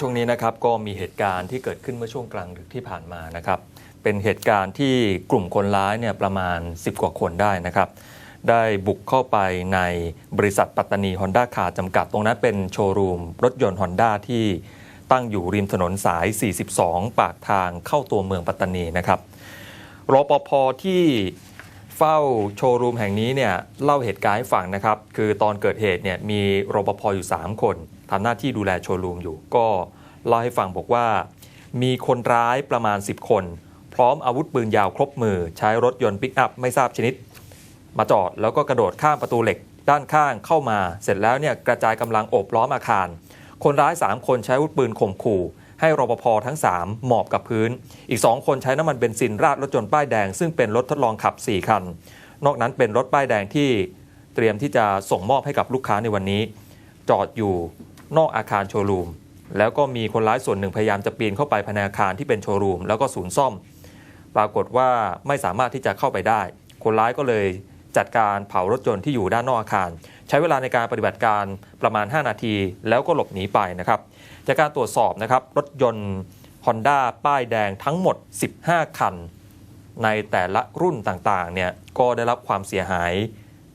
ช่วงนี้นะครับก็มีเหตุการณ์ที่เกิดขึ้นเมื่อช่วงกลางดึกที่ผ่านมานะครับ เป็นเหตุการณ์ที่กลุ่มคนร้ายเนี่ยประมาณ 10 กว่าคนได้นะครับ ได้บุกเข้าไปในบริษัทปัตตานีฮอนด้าคาร์จำกัดตรงนั้นเป็นโชว์รูมรถยนต์ฮอนด้าที่ตั้งอยู่ริมถนนสาย 42 ปากทางเข้าตัวเมืองปัตตานีนะครับรปภที่ เฝ้าโชว์รูมแห่งนี้เนี่ยเล่าเหตุการณ์ให้ฟังนะครับ คือตอนเกิดเหตุเนี่ยมีรปภอยู่ 3 คนทำหน้าที่ดูแลโชว์รูมอยู่ ก็เล่าให้ฟังบอกว่า มีคนร้ายประมาณ 10 คน พร้อมอาวุธปืนยาวครบมือ ใช้รถยนต์ปิกอัพไม่ทราบชนิด มาจอดแล้วก็กระโดดข้ามประตูเหล็ก ด้านข้างเข้ามา เสร็จแล้วเนี่ยกระจายกำลังโอบล้อมอาคาร คนร้าย 3 คนใช้อาวุธปืนข่มขู่ ให้รปภทั้ง 3 หมอบกับพื้น อีก 2 คนใช้น้ำมันเบนซินราดรถยนต์ป้ายแดง ซึ่งเป็นรถทดลองขับ 4 คัน นอกนั้นเป็นรถป้ายแดงที่เตรียมที่จะส่งมอบให้กับลูกค้าในวันนี้ จอดอยู่นอกอาคารโชว์รูม แล้วก็มีคนร้ายส่วนหนึ่งพยายามจะปีนเข้าไปภายในอาคารที่เป็นโชว์รูมแล้วก็ศูนย์ซ่อม ปรากฏว่าไม่สามารถที่จะเข้าไปได้ คนร้ายก็เลยจัดการเผารถยนต์ที่อยู่ด้านนอกอาคาร ใช้เวลาในการปฏิบัติการประมาณ 5 นาที แล้วก็หลบหนีไปนะครับ จากการตรวจสอบนะครับรถยนต์ Honda ป้ายแดงทั้งหมด 15 คัน ในแต่ละรุ่นต่างๆเนี่ยก็ได้รับความเสียหาย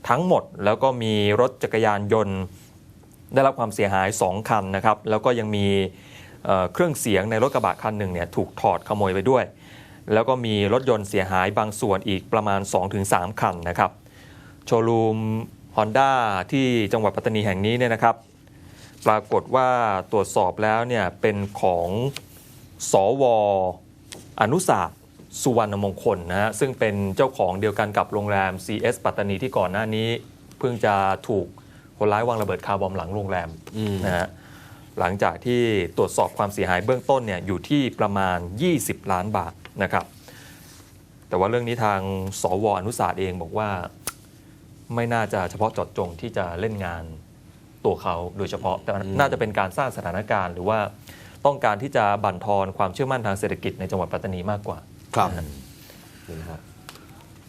ทั้งหมด แล้วก็มีรถจักรยานยนต์ ได้รับความเสียหาย 2 คันนะครับแล้วก็ยังมีเเครื่องเสียงในรถกระบะคันหนึ่งเนี่ยถูกถอดขโมยไปด้วย แล้วก็มีรถยนต์เสียหายบางส่วนอีกประมาณ 2-3 คันนะครับโชว์รูม Honda ที่จังหวัดปัตตานีแห่งนี้เนี่ยนะครับ ปรากฏว่าตรวจสอบแล้วเนี่ยเป็นของสวอนุศาสตร์สุวรรณมงคลนะฮะซึ่งเป็นเจ้าของเดียวกันกับโรงแรม CS ปัตตานีที่ก่อนหน้านี้ เพิ่งจะถูกคนร้ายวางระเบิดคาร์บอมหลังโรงแรมอืมนะฮะหลังจากที่ตรวจสอบความเสียหายเบื้องต้นเนี่ยอยู่ที่ประมาณ 20 ล้านบาทนะครับ แต่ว่าเรื่องนี้ทางสวอนุศาสตร์เองบอกว่า ไม่น่าจะเฉพาะเจาะจงที่จะเล่นงาน ตัวเขาโดยเฉพาะแต่น่าจะเป็นการสร้างสถานการณ์หรือว่าต้องการที่จะบั่นทอนความเชื่อมั่นทางเศรษฐกิจในจังหวัดปัตตานีมากกว่าครับนะฮะนี่นะฮะ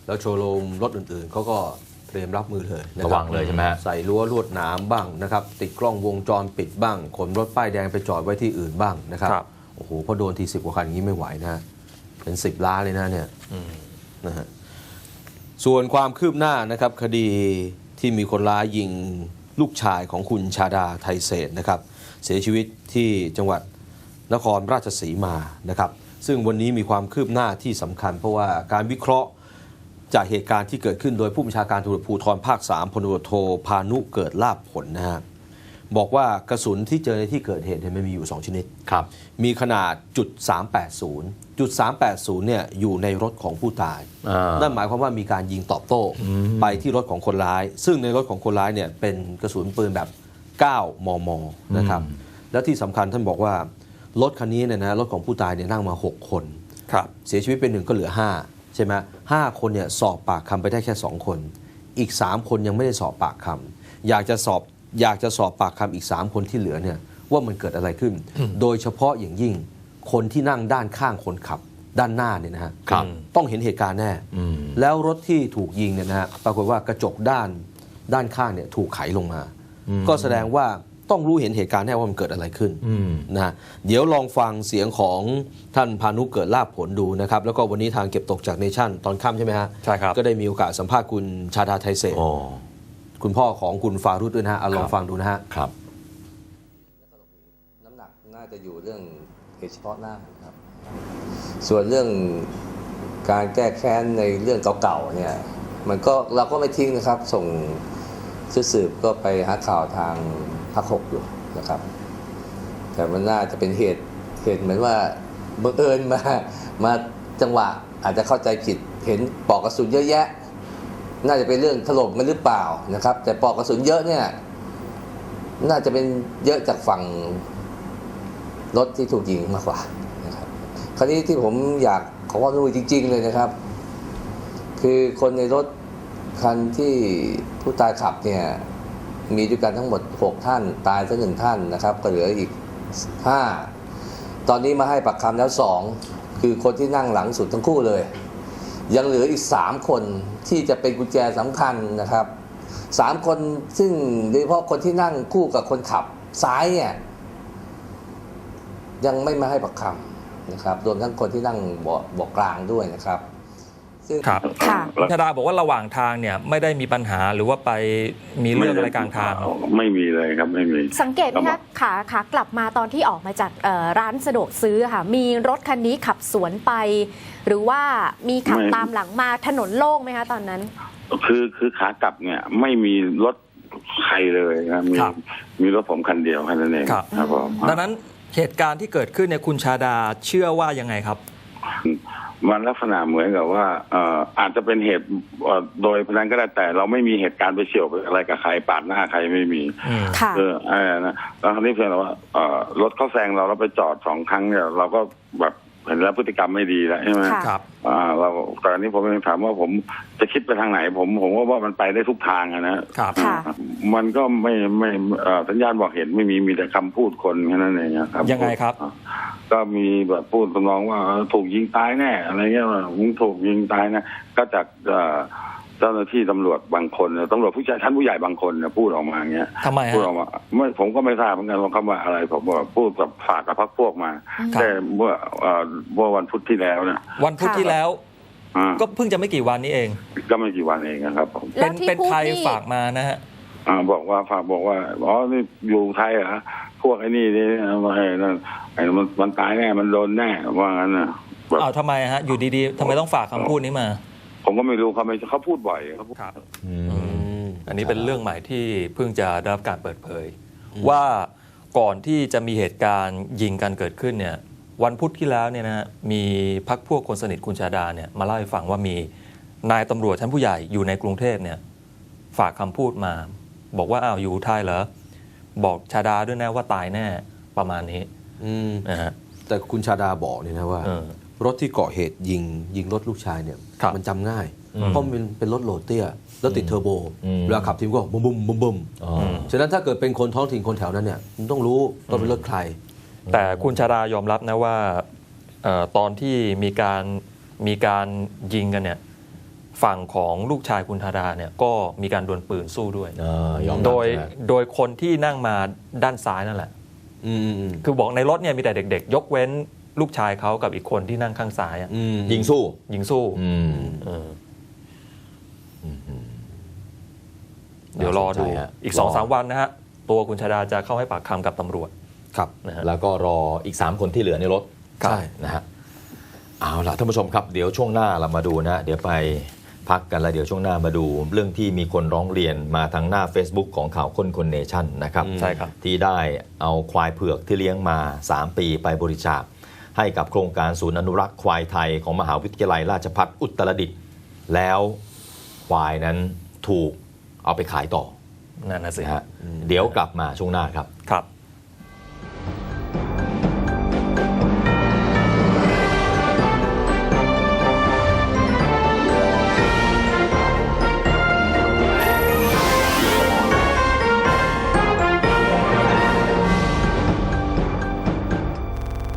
แล้วโชว์รูมรถอื่นๆเขาก็เตรียมรับมือเลยนคบระวังเลยใช่ไหมฮะ ใส่รั้วลวดหนามบ้างนะครับ ติดกล้องวงจรปิดบ้าง ขนรถป้ายแดงไปจอดไว้ที่อื่นบ้างนะครับครับ โอ้โหพอโดนทีสิบกว่าคันอย่างนี้ไม่ไหวนะฮะเป็นสิบล้านเลยนะเนี่ย อืม นะฮะส่วนความคืบหน้านะครับคดีที่มีคนร้ายยิง ลูกชายของคุณชาดาไทยเศษนะครับ เสียชีวิตที่จังหวัดนครราชสีมานะครับ ซึ่งวันนี้มีความคืบหน้าที่สำคัญ เพราะว่าการวิเคราะห์จากเหตุการณ์ที่เกิดขึ้นโดยผู้บัญชาการตำรวจภูธรภาค 3พลตำรวจโทพานุเกิดลาบผลนะครับ อกว่ากระสุนที่เจอในที่เกิดเหตุเนี่ยมันมีอยู่ 2 ชนิด ครับ มีขนาดจุด380จุด380เนี่ยอยู่ในรถของผู้ตาย อ่า นั่นหมายความว่ามีการยิงตอบโต้ไปที่รถของคนร้าย ซึ่งในรถของคนร้ายเนี่ยเป็นกระสุนปืนแบบ 9 มม นะครับ แล้วที่สำคัญท่านบอกว่ารถคันนี้เนี่ยนะรถของผู้ตายเนี่ยนั่งมา 6 คน ครับ เสียชีวิตเป็นหนึ่งก็เหลือ 5 ใช่ไหมห้าคนเนี่ยสอบปากคำไปได้แค่ 2 คน อีก 3 คนยังไม่ได้สอบปากคำอยากจะสอบ อยากจะสอบปากคำอีก 3 คนที่เหลือเนี่ยว่ามันเกิดอะไรขึ้น โดยเฉพาะอย่างยิ่งคนที่นั่งด้านข้างคนขับด้านหน้าเนี่ยนะฮะครับต้องเห็นเหตุการณ์แน่อืมแล้วรถที่ถูกยิงเนี่ยนะฮะปรากฏว่ากระจกด้านด้านข้างเนี่ยถูกไขลงมา ก็แสดงว่าต้องรู้เห็นเหตุการณ์แน่ว่ามันเกิดอะไรขึ้นอืมนะฮะเดี๋ยวลองฟังเสียงของท่านพานุเกิดลาบผลดูนะครับ แล้วก็วันนี้ทางเก็บตกจากเนชั่นตอนค่ำใช่ไหมฮะใช่ครับก็ได้มีโอกาสสัมภาษณ์คุณชาดาไทยเศษโอ้ คุณพ่อของคุณฟารุดด้วยนะฮะเอาลองครับฟังดูนะฮะครับน้ำหนักน่าจะอยู่เรื่องเหตุเฉพาะหน้าครับ ส่วนเรื่องการแก้แค้นในเรื่องเก่าๆเนี่ยมันก็เราก็ไม่ทิ้งนะครับ ส่งชุดสืบก็ไปหาข่าวทางภาคหกอยู่นะครับ แต่มันน่าจะเป็นเหตุเหตุเหมือนว่าบังเอิญมามาจังหวะอาจจะเข้าใจผิดเห็นปลอกกระสุนเยอะแยะ น่าจะเป็นเรื่องถล่มกันหรือเปล่านะครับ แต่ปลอกกระสุนเยอะเนี่ยน่าจะเป็นเยอะจากฝั่งรถที่ถูกยิงมากกว่านะครับคราวนี้ที่ผมอยากขอความรู้จริง ๆ เลยนะครับ คือคนในรถคันที่ผู้ตายขับเนี่ยมีด้วยกันทั้งหมด 6 ท่านตายซะหนึ่งท่านนะครับ ก็เหลืออีก 5 ตอนนี้มาให้ปากคำแล้ว 2 คือคนที่นั่งหลังสุดทั้งคู่เลย ยังเหลืออีก 3 คนที่จะเป็นกุญแจสำคัญนะครับ 3 คนซึ่งโดยเฉพาะคนที่นั่งคู่กับคนขับซ้ายเนี่ยยังไม่มาให้ปากคำนะครับรวมทั้งคนที่นั่งเบาะกลางด้วยนะครับ ครับค่ะคุณชาดาบอกว่าระหว่างทางเนี่ยไม่ได้มีปัญหาหรือว่าไปมีเรื่องอะไรกลางทาง ไม่มีเลยครับไม่มี สังเกตไหมคะขาขากลับมาตอนที่ออกมาจากเอ่อร้านสะดวกซื้อค่ะ มีรถคันนี้ขับสวนไป หรือว่ามีขับไม่ตามหลังมาถนนโล่งไหมคะตอนนั้น คือคือขากลับเนี่ยไม่มีรถใครเลยนะมีครับมีรถผมคันเดียวแค่นั้นเองครับครับผมดังนั้นเหตุการณ์ที่เกิดขึ้นเนี่ยคุณชาดาเชื่อว่ายังไงครับ มันลักษณะเหมือนกับว่าเอ่ออาจจะเป็นเหตุเอ่อโดยพนันก็ได้แต่เราไม่มีเหตุการณ์ไปเฉียวไปอะไรกับใครปาดหน้าใครไม่มีอืมค่ะเออไอ้นะแล้วคราวนี้เพียงแต่ว่าเอ่อรถเขาแซงเราเราไปจอดสองครั้งเนี่ยเราก็แบบเห็นแล้วพฤติกรรมไม่ดีแล้วใช่ไหมค่ะครับอ่าเราแต่อันนี้ผมยังถามว่าผมจะคิดไปทางไหน ผมผมว่าว่ามันไปได้ทุกทางอะนะครับค่ะมันก็ไม่ไม่เอ่อสัญญาณบอกเห็นไม่มีมีแต่คำพูดคนแค่นั้นเองอะครับยังไงครับ ก็มีแบบพูดตำนองว่าเออถูกยิงตายแน่อะไรเงี้ยว่ามึงถูกยิงตายนะก็จากเอ่อเจ้าหน้าที่ตำรวจบางคนเนี่ยตำรวจผู้ใหญ่ท่านผู้ใหญ่บางคนเนี่ยพูดออกมาอย่างเงี้ยทำไมพูดฮะออกมาไม่ผมก็ไม่ทราบเหมือนกันว่าคำว่าอะไรผมบอกพูดกับฝากกับพรรคพวกมาครับแต่เมื่อเอ่อเมื่อวันพุธที่แล้วเนี่ยวันพุธที่แล้วอ่าก็เพิ่งจะไม่กี่วันนี้เอง ก็ไม่กี่วันเองนะครับผมแล้เป็วนที่เป็นพูดใครนี่ฝากมานะฮะอ่าบอกว่าฝากบอกว่าอ๋อนี่อยู่ไทยเหรอ พวกไอ้นี่นี่ว่าไอ้นั่นไอ้มันมันตายแน่มันโดนแน่ว่างั้นนะแบบอ้าวทำไมฮะ อยู่ดีๆทำไมต้องฝากคำพูดนี้มา ผมก็ไม่รู้เขาไม่เขาพูดบ่อยเขาพูดครับอืมอันนี้เป็นเรื่องใหม่ที่เพิ่งจะได้รับการเปิดเผย ว่าก่อนที่จะมีเหตุการณ์ยิงกันเกิดขึ้นเนี่ย วันพุธที่แล้วเนี่ยนะฮะมีพักพวกคนสนิทคุณชาดาเนี่ยมาเล่าให้ฟังว่ามีนายตำรวจชั้นผู้ใหญ่อยู่ในกรุงเทพเนี่ย ฝากคำพูดมา บอกว่าอ้าวอยู่ไทยเหรอ บอกชาดาด้วยนะว่าตายแน่ประมาณนี้อืมนะฮะแต่คุณชาดาบอกเนี่ยนะว่าเออรถที่เกาะเหตุยิงยิงรถลูกชายเนี่ยครับมันจำง่ายอืมเพราะมันเป็นรถโหลดเตี้ยแล้วติดเทอร์โบอืมเวลาขับทีมก็บุ้มบุ้มบุ้มบุ้มอ๋อฉะนั้นถ้าเกิดเป็นคนท้องถิ่นคนแถวนั้นเนี่ยมันต้องรู้ว่าเป็นรถใคร แต่คุณชาดายอมรับนะว่าเออตอนที่มีการมีการยิงกันเนี่ย ฝั่งของลูกชายคุณธาดาเนี่ยก็มีการดวลปืนสู้ด้วย เออยอมรับโดยใช่ไหมโดยคนที่นั่งมาด้านซ้ายนั่นแหละ อืมอืมคือบอกในรถเนี่ยมีแต่เด็ก ๆ ยกเว้นลูกชายเขากับอีกคนที่นั่งข้างซ้ายอะอืมยิงสู้ ยิงสู้อืมเออเดี๋ยวรอดูน่าสนใจฮะอีกรอสองสามวันนะฮะ ตัวคุณชาดาจะเข้าให้ปากคำกับตำรวจ ครับ นะฮะแล้วก็รออีก 3 คนที่เหลือในรถใช่นะฮะเอาล่ะท่านผู้ชมครับ เดี๋ยวช่วงหน้าเรามาดูนะ เดี๋ยวไป พักกันแล้วเดี๋ยวช่วงหน้ามาดูเรื่องที่มีคนร้องเรียนมาทางหน้า Facebook ของข่าวคนคนเนชั่นนะครับใช่ครับ ที่ได้เอาควายเผือกที่เลี้ยงมา 3 ปีไปบริจาค ให้กับโครงการศูนย์อนุรักษ์ควายไทยของมหาวิทยาลัยราชภัฏอุตรดิตถ์แล้วควายนั้นถูกเอาไปขายต่อนั่นนะสินะฮะเดี๋ยวกลับมาช่วงหน้าครับครับ